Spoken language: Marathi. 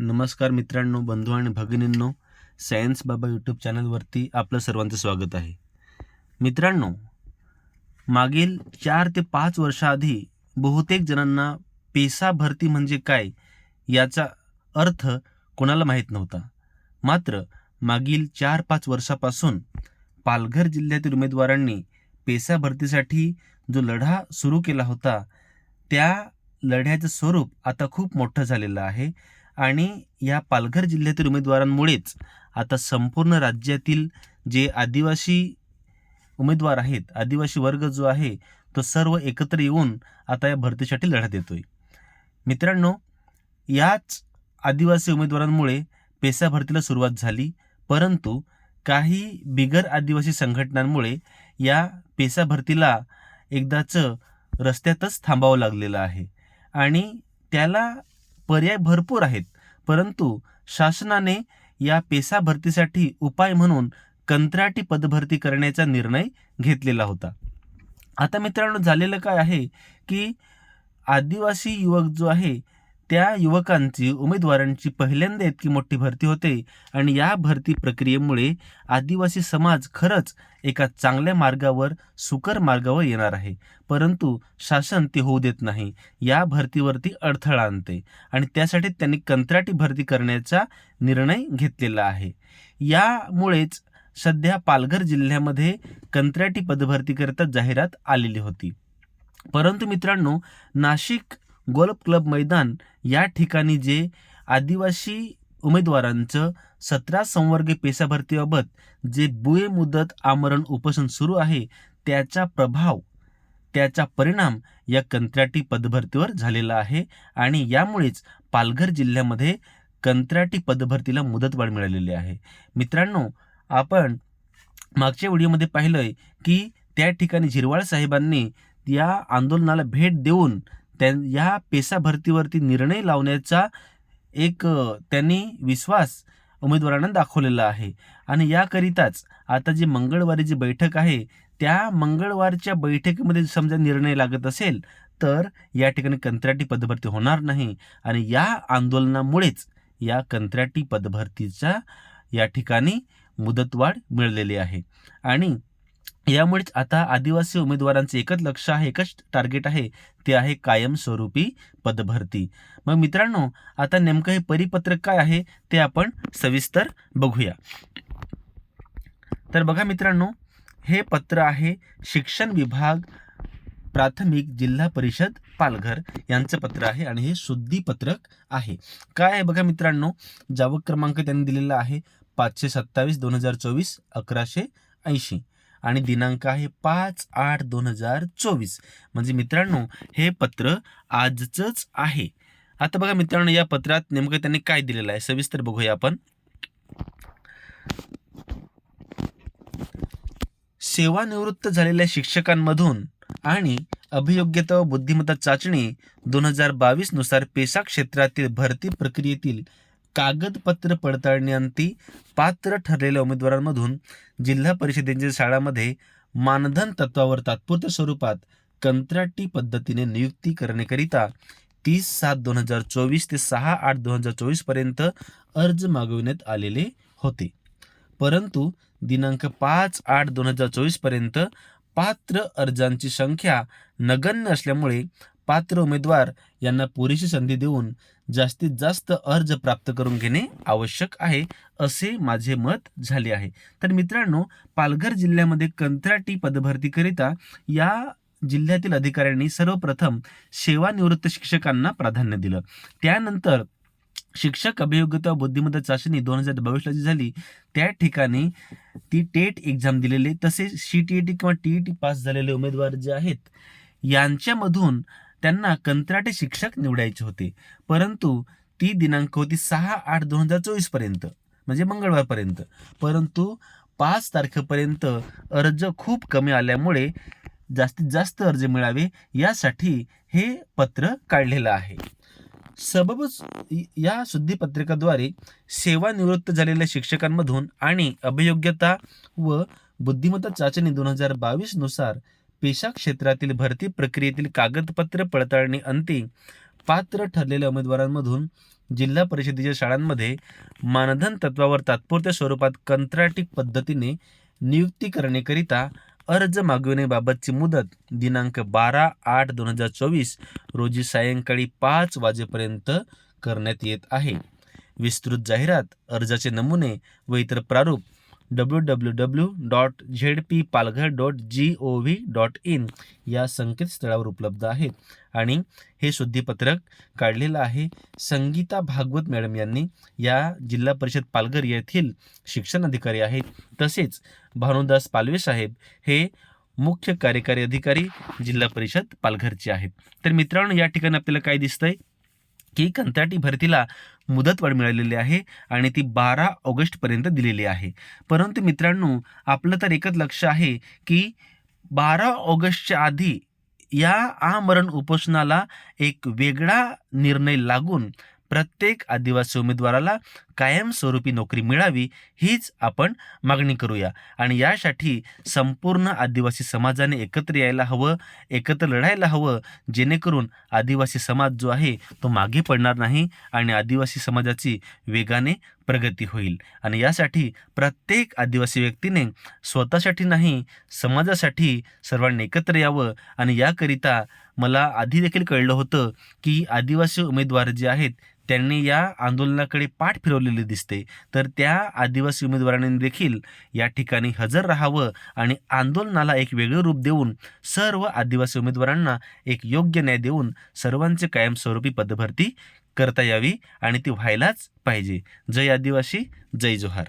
नमस्कार मित्रांनो बंधू आणि भगिनींनो सायन्स बाबा यूट्यूब चॅनलवरती आपलं सर्वांचं स्वागत आहे. मित्रांनो मागील चार ते पाच वर्षाआधी बहुतेक जणांना पेसा भरती म्हणजे काय याचा अर्थ कोणाला माहीत नव्हता. मात्र मागील चार पाच वर्षापासून पालघर जिल्ह्यातील उमेदवारांनी पेसा भरतीसाठी जो लढा सुरू केला होता त्या लढ्याचं स्वरूप आता खूप मोठं झालेलं आहे. आणि या पालघर जिल्ह्यातील उमेदवारांमुळेच आता संपूर्ण राज्यातील जे आदिवासी उमेदवार आहेत आदिवासी वर्ग जो आहे तो सर्व एकत्र येऊन आता या भरतीसाठी लढा देतो आहे मित्रांनो याच आदिवासी उमेदवारांमुळे पेसा भरतीला सुरुवात झाली परंतु काही बिगर आदिवासी संघटनांमुळे या पेसा भरतीला एकदाचं रस्त्यातच थांबावं लागलेलं आहे. आणि त्याला पर्याय भरपूर आहेत. परंतु शासनाने या पेसा भरतीसाठी उपाय म्हणून कंत्राटी पदभरती करण्याचा निर्णय घेतलेला होता. आता मित्रांनो झालेलं काय आहे की आदिवासी युवक जो आहे त्या युवकांची उमेदवारांची पहिल्यांदा इतकी मोठी भरती होते आणि या भरती प्रक्रियेमुळे आदिवासी समाज खरंच एका चांगल्या मार्गावर सुकर मार्गावर येणार आहे. परंतु शासन ते होऊ देत नाही. या भरतीवरती अडथळा आणते आणि त्यासाठी त्यांनी कंत्राटी भरती करण्याचा निर्णय घेतलेला आहे. यामुळेच सध्या पालघर जिल्ह्यामध्ये कंत्राटी पदभरतीकरिता जाहिरात आलेली होती. परंतु मित्रांनो नाशिक गोल्फ क्लब मैदान या ठिकाणी जे आदिवासी उमेदवारांचं सतरा संवर्ग पेसा भरतीबाबत जे बुये मुदत आमरण उपोषण सुरू आहे त्याचा प्रभाव त्याचा परिणाम या कंत्राटी पदभरतीवर झालेला आहे आणि यामुळेच पालघर जिल्ह्यामध्ये कंत्राटी पदभरतीला मुदतवाढ मिळालेली आहे. मित्रांनो आपण मागच्या व्हिडिओमध्ये पाहिलंय की त्या ठिकाणी झिरवाळ साहेबांनी या आंदोलनाला भेट देऊन त्या या पेसा भरतीवरती निर्णय लावण्याचा एक त्यांनी विश्वास उमेदवारांना दाखवलेला आहे. आणि याकरिताच आता जी मंगळवारी जी बैठक आहे त्या मंगळवारच्या बैठकीमध्ये समजा निर्णय लागत असेल तर या ठिकाणी कंत्राटी पदभरती होणार नाही. आणि या आंदोलनामुळेच या कंत्राटी पदभरतीचा या ठिकाणी मुदतवाढ मिळलेली आहे. आणि यामुळेच आता आदिवासी उमेदवारांचं एकच लक्ष आहे एकच टार्गेट आहे ते आहे कायमस्वरूपी पदभरती. मग मित्रांनो आता नेमकं हे परिपत्रक काय आहे ते आपण सविस्तर बघूया. तर बघा मित्रांनो हे पत्र आहे शिक्षण विभाग प्राथमिक जिल्हा परिषद पालघर. यांचं पत्र आहे आणि हे शुद्धीपत्रक आहे. काय आहे बघा मित्रांनो जावक क्रमांक त्यांनी दिलेला आहे पाचशे सत्तावीस दोन हजार चोवीस अकराशे ऐंशी. आणि दिनांक आहे पाच आठ दोन हजार चोवीस. म्हणजे मित्रांनो हे पत्र आजचंच आहे. आता बघा मित्रांनो या पत्रात नेमकं त्यांनी काय दिलेलं आहे? सविस्तर बघूया आपण. सेवानिवृत्त झालेल्या शिक्षकांमधून आणि अभियोग्यता व बुद्धिमत्ता चाचणी दोन हजार बावीसनुसार पेसा क्षेत्रातील भरती प्रक्रियेतील कागदपत्र पडताळणीअंती पात्र ठरलेल्या उमेदवारांमधून जिल्हा परिषदेच्या शाळांमध्ये मानधन तत्वावर तात्पुरत्या स्वरूपात कंत्राटी पद्धतीने नियुक्ती करण्याकरिता तीस सात दोन हजार चोवीस ते सहा आठ दोन हजार चोवीसपर्यंत अर्ज मागविण्यात आलेले होते. परंतु दिनांक पाच आठ दोन हजार चोवीसपर्यंत पात्र अर्जांची संख्या नगण्य असल्यामुळे पात्र उमेदवार यांना पुरेशी संधी देऊन जास्तीत जास्त अर्ज प्राप्त करून घेणे आवश्यक आहे असे माझे मत झाले आहे. तर मित्रांनो पालघर जिल्ह्यामध्ये कंत्राटी पदभरतीकरिता या जिल्ह्यातील अधिकाऱ्यांनी सर्वप्रथम सेवानिवृत्त शिक्षकांना प्राधान्य दिलं. त्यानंतर शिक्षक अभियोग्यता बुद्धिमत्ता चाचणी दोन हजार बावीसला जी झाली. त्या ठिकाणी ती टेट एक्झाम दिलेली तसेच सी टी ई टी किंवा टी ई टी पास झालेले उमेदवार जे आहेत यांच्यामधून त्यांना कंत्राटे शिक्षक निवडायचे होते. परंतु ती दिनांक होती सहा आठ दोन हजार चोवीसपर्यंत म्हणजे मंगळवारपर्यंत. परंतु पाच तारखेपर्यंत अर्ज खूप कमी आल्यामुळे जास्तीत जास्त अर्ज मिळावे यासाठी हे पत्र काढलेलं आहे. सबबच या शुद्धीपत्रिकाद्वारे सेवानिवृत्त झालेल्या शिक्षकांमधून आणि अभियोग्यता व बुद्धिमत्ता चाचणी दोन हजार बावीसनुसार पेशा क्षेत्रातील भरती प्रक्रियेतील कागदपत्र पडताळणी अंती पात्र ठरलेल्या उमेदवारांमधून जिल्हा परिषदेच्या शाळांमध्ये मानधन तत्वावर तात्पुरत्या स्वरूपात कंत्राटी पद्धतीने नियुक्ती करण्याकरिता अर्ज मागविण्याबाबतची मुदत दिनांक बारा आठ दोन हजार चोवीस रोजी सायंकाळी पाच वाजेपर्यंत करण्यात येत आहे. विस्तृत जाहिरात अर्जाचे नमुने व इतर प्रारूप W W W dot Z P Palghar dot G O V dot in या संकेतस्थळावर उपलब्ध आहेत आणि हे शुद्धीपत्रक काढलेलं आहे संगीता भागवत मॅडम यांनी. या जिल्हा परिषद पालघर येथील शिक्षण अधिकारी आहेत. तसेच भानुदास पालवे साहेब हे मुख्य कार्यकारी अधिकारी जिल्हा परिषद पालघरचे आहेत. तर मित्रांनो या ठिकाणी आपल्याला काय दिसतंय? की कंत्राटी भरतीला मुदतवाढ मिळालेली आहे आणि ती बारा ऑगस्टपर्यंत दिलेली आहे. परंतु मित्रांनो आपलं तर एकच लक्ष आहे की बारा ऑगस्टच्या आधी या आमरण उपोषणाला एक वेगळा निर्णय लागून प्रत्येक आदिवासी उमेदवाराला कायमस्वरूपी नोकरी मिळावी हीच आपण मागणी करूया. आणि यासाठी संपूर्ण आदिवासी समाजाने एकत्र यायला हवं एकत्र लढायला हवं जेणेकरून आदिवासी समाज जो आहे तो मागे पडणार नाही आणि आदिवासी समाजाची वेगाने प्रगती होईल. आणि यासाठी प्रत्येक आदिवासी व्यक्तीने स्वतःसाठी नाही समाजासाठी सर्वांनी एकत्र यावं. आणि याकरिता मला आधी देखील कळलं होतं की आदिवासी उमेदवार जे आहेत त्यांनी या आंदोलनाकडे पाठ फिरवलेली दिसते. तर त्या आदिवासी उमेदवारांनी देखील या ठिकाणी हजर राहावं आणि आंदोलनाला एक वेगळं रूप देऊन सर्व आदिवासी उमेदवारांना एक योग्य न्याय देऊन सर्वांचे कायमस्वरूपी पदभरती करता यावी आणि ती व्हायलाच पाहिजे. जय आदिवासी जय जोहार.